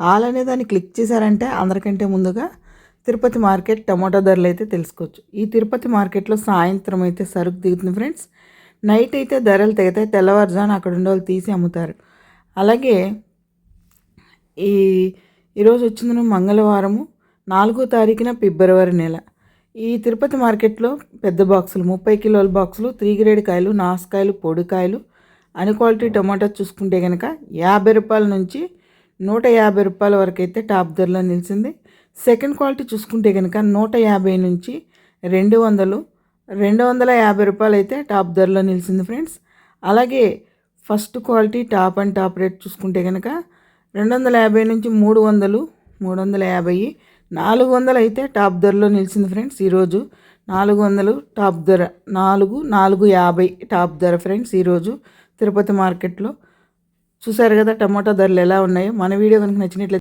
All అనే దాన్ని click చేశారంటే అందరికంటే ముందుగా తిరుపతి మార్కెట్ టమాటో ధరలు అయితే తెలుసుకోవచ్చు. ఈ తిరుపతి మార్కెట్లో సాయంత్రం అయితే సరుకు దిగుతుంది ఫ్రెండ్స్. నైట్ అయితే ధరలు తెగితే తెల్లవారుజాను అక్కడ ఉండే వాళ్ళు తీసి అమ్ముతారు. అలాగే ఈ ఈరోజు వచ్చింది మంగళవారము నాలుగో తారీఖున ఫిబ్రవరి నెల. ఈ తిరుపతి మార్కెట్లో పెద్ద బాక్సులు ముప్పై కిలోల బాక్సులు త్రీ గ్రేడ్ కాయలు నాసుకాయలు పొడికాయలు అన్ క్వాలిటీ టమాటా చూసుకుంటే కనుక యాభై రూపాయల నుంచి నూట యాభై రూపాయల వరకు అయితే టాప్ ధరలో నిలిచింది. సెకండ్ క్వాలిటీ చూసుకుంటే కనుక నూట యాభై నుంచి రెండు వందలు రెండు వందల యాభై రూపాయలు అయితే టాప్ ధరలో నిలిచింది ఫ్రెండ్స్. అలాగే first quality top and top rate చూసుకుంటే కనుక రెండు వందల యాభై నుంచి మూడు వందలు మూడు వందల యాభై నాలుగు వందలు అయితే టాప్ ధరలో నిలిచింది ఫ్రెండ్స్ ఈరోజు. నాలుగు వందలు టాప్ ధర నాలుగు నాలుగు యాభై టాప్ ధర ఫ్రెండ్స్ ఈరోజు తిరుపతి మార్కెట్లో. చూసారు కదా టమాటా ధరలు ఎలా ఉన్నాయో? మన వీడియో కనుక నచ్చినట్లయితే